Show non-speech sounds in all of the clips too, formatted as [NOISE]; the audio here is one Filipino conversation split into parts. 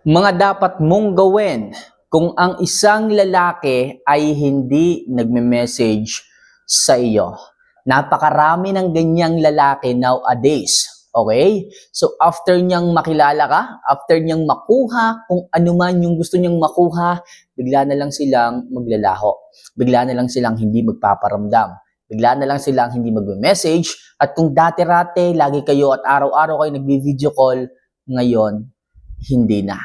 Mga dapat mong gawin kung ang isang lalaki ay hindi nagme-message sa iyo. Napakarami ng ganyang lalaki nowadays. Okay? So after niyang makilala ka, after niyang makuha kung ano man yung gusto niyang makuha, bigla na lang silang maglalaho. Bigla na lang silang hindi magpaparamdam. Bigla na lang silang hindi magme-message. At kung dati-rate, lagi kayo at araw-araw kayo nagbi-video call, ngayon, hindi na.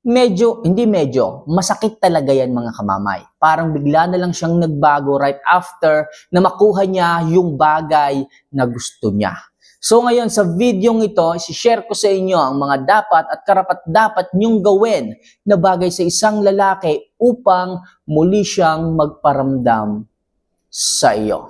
Medyo, hindi medyo, masakit talaga yan mga kamamay. Parang bigla na lang siyang nagbago right after na makuha niya yung bagay na gusto niya. So ngayon sa video ito, isi-share ko sa inyo ang mga dapat at karapat dapat niyong gawin na bagay sa isang lalaki upang muli siyang magparamdam sa iyo.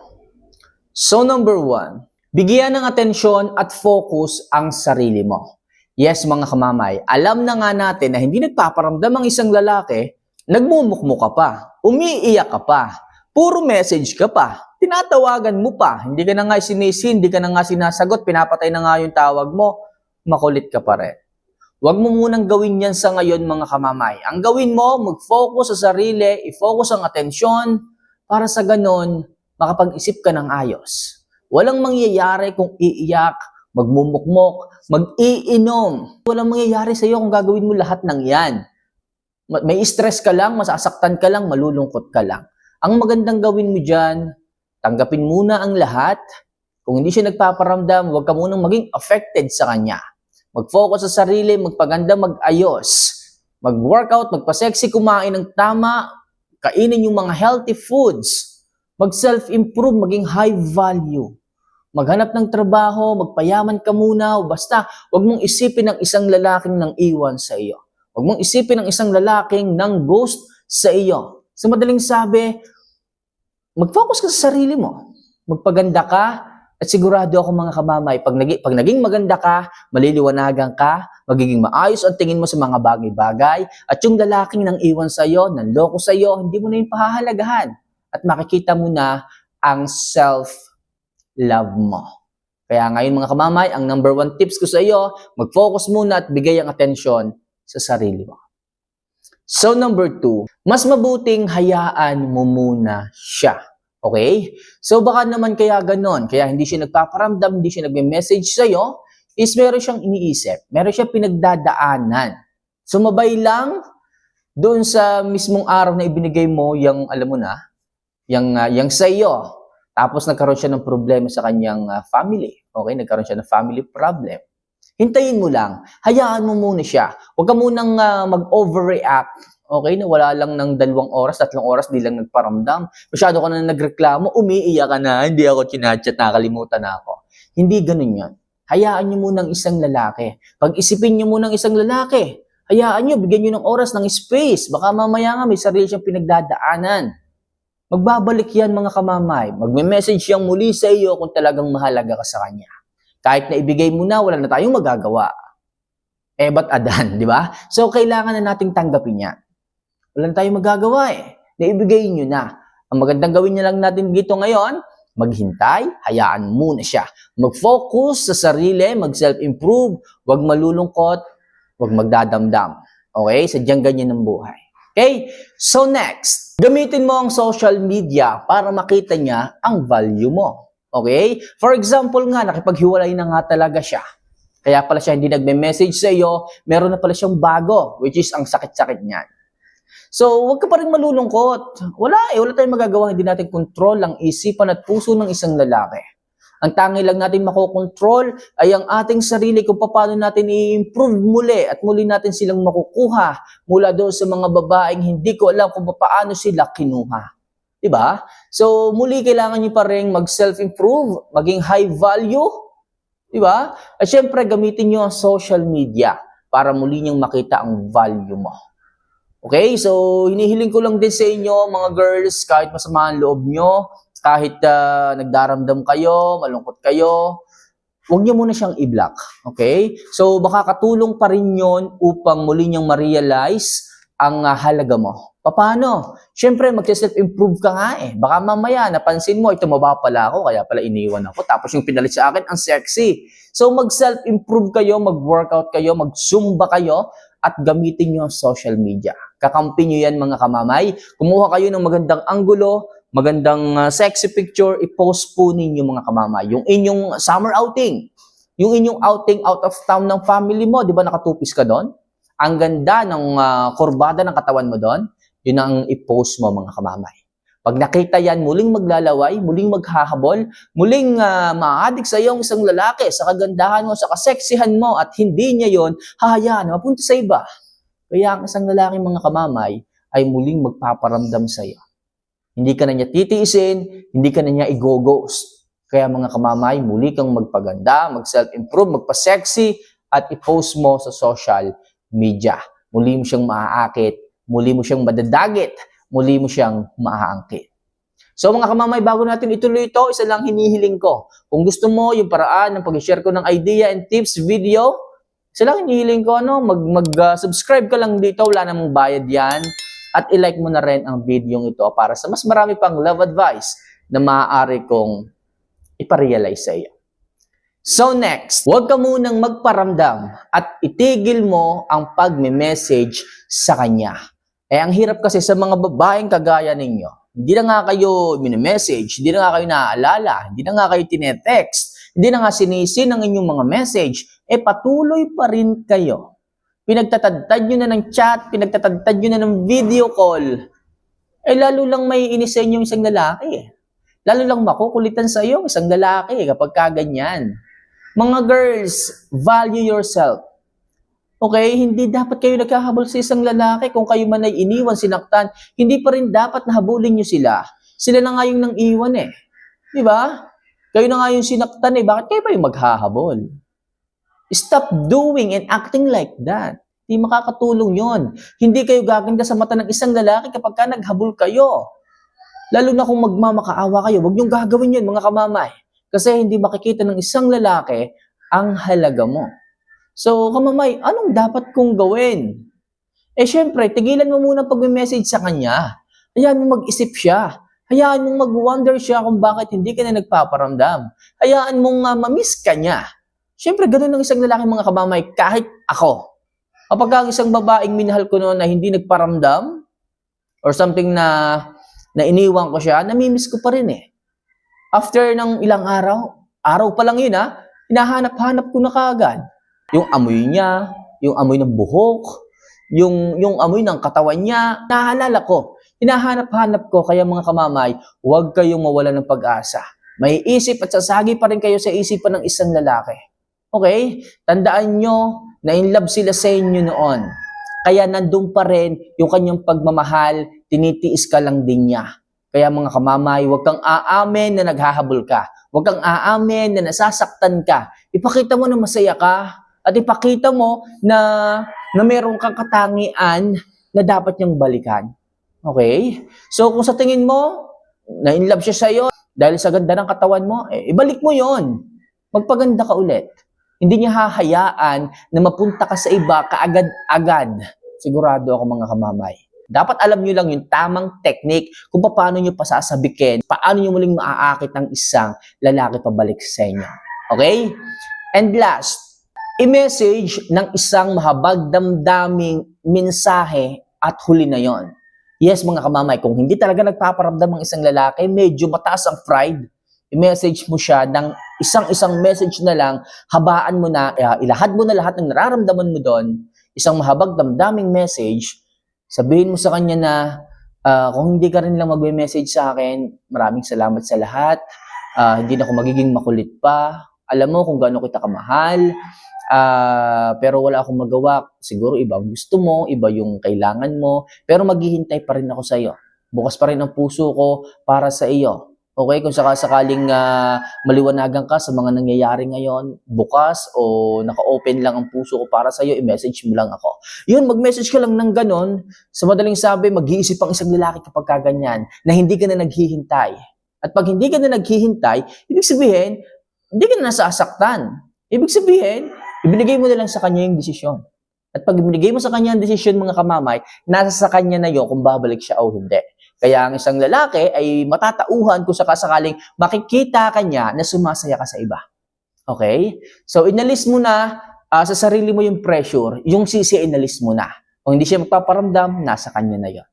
So number one, bigyan ng atensyon at focus ang sarili mo. Yes mga kamamay, alam na nga natin na hindi nagpaparamdam ang isang lalaki, nagmumukmo ka pa, umiiyak ka pa, puro message ka pa, tinatawagan mo pa, hindi ka na nga sinisin, hindi ka na nga sinasagot, pinapatay na nga yung tawag mo, makulit ka pa rin. Huwag mo munang gawin yan sa ngayon mga kamamay. Ang gawin mo, mag-focus sa sarili, i-focus ang atensyon, para sa ganon, makapag-isip ka ng ayos. Walang mangyayari kung iiyak, magmumukmok, mag-iinom. Walang mangyayari sa iyo kung gagawin mo lahat ng yan. Ma- May stress ka lang, masasaktan ka lang, malulungkot ka lang. Ang magandang gawin mo dyan, tanggapin muna ang lahat. Kung hindi siya nagpaparamdam, huwag ka munang maging affected sa kanya. Mag-focus sa sarili, magpaganda, mag-ayos. Mag-workout, magpa-sexy, kumain ng tama, kainin yung mga healthy foods. Mag-self-improve, maging high value. Maghanap ng trabaho, magpayaman ka muna, o basta huwag mong isipin ng isang lalaking nang iwan sa iyo. Huwag mong isipin ng isang lalaking nang ghost sa iyo. Sa madaling sabi, mag-focus ka sa sarili mo. Magpaganda ka, at sigurado ako mga kamamay, pag, nagi, pag naging maganda ka, maliliwanagan ka, magiging maayos ang tingin mo sa mga bagay-bagay, at yung lalaking nang iwan sa iyo, nang loko sa iyo, hindi mo na yung pahahalagahan. At makikita mo na ang self-love mo. Kaya ngayon mga kamamay, ang number one tips ko sa iyo, mag-focus muna at bigay ang atensyon sa sarili mo. So number two, mas mabuting hayaan mo muna siya. Okay? So baka naman kaya ganon, kaya hindi siya nagpaparamdam, hindi siya nagme-message sa'yo, is meron siyang iniisip, meron siyang pinagdadaanan. Sumabay lang doon sa mismong araw na ibinigay mo yung, alam mo na, yung, uh, yung sa iyo. Tapos nagkaroon siya ng problema sa kanyang ah, family. Okay? Nagkaroon siya ng family problem. Hintayin mo lang. Hayaan mo muna siya. Huwag ka munang ah, mag-overreact. Okay? Na wala lang ng dalawang oras, tatlong oras, di lang nagparamdam. Masyado ka na nagreklamo, umiiyak ka na, hindi ako chinachat, nakalimutan na ako. Hindi ganun yan. Hayaan niyo muna ang isang lalaki. Pag-isipin niyo muna ang isang lalaki. Hayaan niyo, bigyan niyo ng oras, ng space. Baka mamaya nga may sarili siyang pinagdadaanan. Magbabalik yan mga kamamay. Magme-message siyang muli sa iyo kung talagang mahalaga ka sa kanya. Kahit na ibigay mo na, wala na tayong magagawa. Eh, ba't adan, [LAUGHS] di ba? So, kailangan na nating tanggapin yan. Wala na tayong magagawa eh. Naibigay nyo na. Ang magandang gawin niya lang natin dito ngayon, maghintay, hayaan muna siya. Mag-focus sa sarili, mag-self-improve, huwag malulungkot, huwag magdadamdam. Okay? Sadyang ganyan ang buhay. Okay? So next, gamitin mo ang social media para makita niya ang value mo. Okay? For example nga, nakipaghiwalay na nga talaga siya. Kaya pala siya hindi nagme-message sa iyo, meron na pala siyang bago, which is ang sakit-sakit niyan. So, huwag ka pa rin malulungkot. Wala eh, wala tayong magagawa, hindi natin control ang isipan at puso ng isang lalaki. Ang tangi lang natin makokontrol ay ang ating sarili kung paano natin i-improve muli at muli natin silang makukuha mula doon sa mga babaeng hindi ko alam kung paano sila kinuha. Diba? So, muli kailangan nyo pa rin mag-self-improve, maging high value. Diba? At syempre, gamitin nyo ang social media para muli nyong makita ang value mo. Okay? So, hinihiling ko lang din sa inyo, mga girls, kahit masama ang loob nyo, kahit ah, nagdaramdam kayo, malungkot kayo, huwag niyo muna siyang i-block. Okay? So, baka katulong pa rin yon upang muli niyang ma-realize ang ah, halaga mo. Paano? Siyempre, mag-self-improve ka nga eh. Baka mamaya, napansin mo, ito mababa pala ako, kaya pala iniwan ako. Tapos yung pinalit sa akin, ang sexy. So, mag-self-improve kayo, mag-workout kayo, mag-zumba kayo, at gamitin nyo ang social media. Kakampi nyo yan mga kamamay. Kumuha kayo ng magandang anggulo, magandang ah, sexy picture, i-post po ninyo mga kamamay. Yung inyong summer outing, yung inyong outing out of town ng family mo, di ba nakatupis ka doon? Ang ganda ng ah, kurbada ng katawan mo doon, yun ang i-post mo mga kamamay. Pag nakita yan, muling maglalaway, muling maghahabol, muling uh, ma-addict sa iyong isang lalaki, sa kagandahan mo, sa kaseksihan mo, at hindi niya yon hahayaan, mapunta sa iba. Kaya ang isang lalaki mga kamamay ay muling magpaparamdam sa iyo. Hindi ka na niya titiisin, hindi ka na niya i-ghost. Kaya mga kamamay, muli kang magpaganda, mag-self-improve, magpa-sexy, at i-post mo sa social media. Muli mo siyang maaakit, muli mo siyang madadagit, muli mo siyang maaangkit. So mga kamamay, bago natin ituloy ito, isa lang hinihiling ko. Kung gusto mo yung paraan ng pag-share ko ng idea and tips video, isa lang hinihiling ko, ano, mag-subscribe ka lang dito, wala namang bayad yan. At i-like mo na rin ang video ito para sa mas marami pang love advice na maaari kong iparealize sa iyo. So next, huwag ka munang magparamdam at itigil mo ang pagme-message sa kanya. Eh, ang hirap kasi sa mga babaeng kagaya ninyo, hindi na nga kayo mini-message, hindi na nga kayo naaalala, hindi na nga kayo tinetext, hindi na nga sinisin ang inyong mga message, eh patuloy pa rin kayo. Pinagtatadtad nyo na ng chat, pinagtatadtad nyo na ng video call, eh lalo lang may inis sa inyo isang lalaki. eh. Lalo lang makukulitan sa iyo isang lalaki kapag kaganyan. Mga girls, value yourself. Okay, hindi dapat kayo nagkahabol sa isang lalaki kung kayo man ay iniwan, sinaktan. Hindi pa rin dapat nahabulin nyo sila. Sila na nga yung nang iwan eh. Di ba? Kayo na nga yung sinaktan eh. Bakit kayo pa yung maghahabol? Stop doing and acting like that. Hindi makakatulong yon. Hindi kayo gaganda sa mata ng isang lalaki kapag ka naghabol kayo. Lalo na kung magmamakaawa kayo, huwag niyong gagawin yun mga kamamay. Kasi hindi makikita ng isang lalaki ang halaga mo. So, kamamay, anong dapat kong gawin? Eh, syempre, tigilan mo muna pag-message sa kanya. Hayaan mo mag-isip siya. Hayaan mong mag-wonder siya kung bakit hindi ka na nagpaparamdam. Hayaan mong uh, mamiss ka niya. Syempre, ganun ang isang lalaki mga kamamay, kahit ako. Kapag ang isang babaeng minahal ko noon na hindi nagparamdam, or something na, na iniwan ko siya, namimiss ko pa rin eh. After ng ilang araw, araw pa lang yun ha, hinahanap-hanap ko na kaagad. Yung amoy niya, yung amoy ng buhok, yung, yung amoy ng katawan niya, nahalala ko. Hinahanap-hanap ko, kaya mga kamamay, huwag kayong mawala ng pag-asa. May isip at sasagi pa rin kayo sa isipan ng isang lalaki. Okay? Tandaan nyo na in love sila sa inyo noon. Kaya nandun pa rin yung kanyang pagmamahal, tinitiis ka lang din niya. Kaya mga kamamay, huwag kang aamin na naghahabol ka. Huwag kang aamin na nasasaktan ka. Ipakita mo na masaya ka. At ipakita mo na, na meron kang katangian na dapat niyang balikan. Okay? So kung sa tingin mo, na in love siya sa'yo, dahil sa ganda ng katawan mo, eh, ibalik mo yon. Magpaganda ka ulit. Hindi niya hahayaan na mapunta ka sa iba kaagad-agad. Sigurado ako mga kamamay. Dapat alam niyo lang yung tamang technique kung paano niyo pasasabikin, paano niyo muling maaakit ng isang lalaki pabalik sa inyo. Okay? And last, i-message ng isang mahabag damdaming mensahe at huli na yon. Yes, mga kamamay, kung hindi talaga nagpaparamdam ang isang lalaki, medyo mataas ang pride, i-message mo siya ng isang-isang message na lang, habaan mo na, uh, ilahad mo na lahat ng nararamdaman mo doon, isang mahabag damdaming message, sabihin mo sa kanya na, uh, kung hindi ka rin lang magme-message sa akin, maraming salamat sa lahat, uh, hindi na ako magiging makulit pa, alam mo kung gaano kita kamahal, uh, pero wala akong magawa, siguro iba ang gusto mo, iba yung kailangan mo, pero maghihintay pa rin ako sa iyo. Bukas pa rin ang puso ko para sa iyo. Okay, kung sakasakaling uh, maliwanagan ka sa mga nangyayari ngayon, bukas o naka-open lang ang puso ko para sa iyo, i-message mo lang ako. Yun, mag-message ka lang ng ganon. Sa madaling sabi, mag-iisip ang isang lalaki kapag kaganyan na hindi ka na naghihintay. At pag hindi ka na naghihintay, ibig sabihin, hindi ka na nasasaktan. Ibig sabihin, ibinigay mo na lang sa kanya yung desisyon. At pag ibinigay mo sa kanya ang desisyon, mga kamamay, nasa sa kanya na yun kung babalik siya o hindi. Kaya ang isang lalaki ay matatauhan kung sakasakaling makikita ka niya na sumasaya ka sa iba. Okay? So, inalis mo na ah, sa sarili mo yung pressure, yung sisi inalis mo na. Kung hindi siya magpaparamdam, nasa kanya na yon.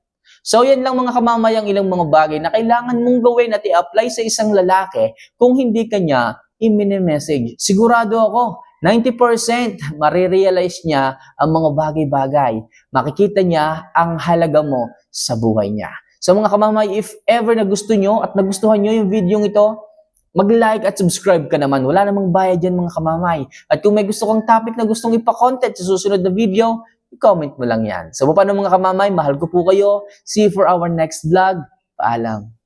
So yan lang mga kamamayang ilang mga bagay na kailangan mong gawin at i-apply sa isang lalaki kung hindi kanya i-message. Sigurado ako, 90% marirealize niya ang mga bagay-bagay. Makikita niya ang halaga mo sa buhay niya. So mga kamamay, if ever na gusto nyo at nagustuhan nyo yung video ito, mag-like at subscribe ka naman. Wala namang bayad yan mga kamamay. At kung may gusto kang topic na gustong ipa-content sa susunod na video, i-comment mo lang yan. So paano mga kamamay, mahal ko po kayo. See you for our next vlog. Paalam.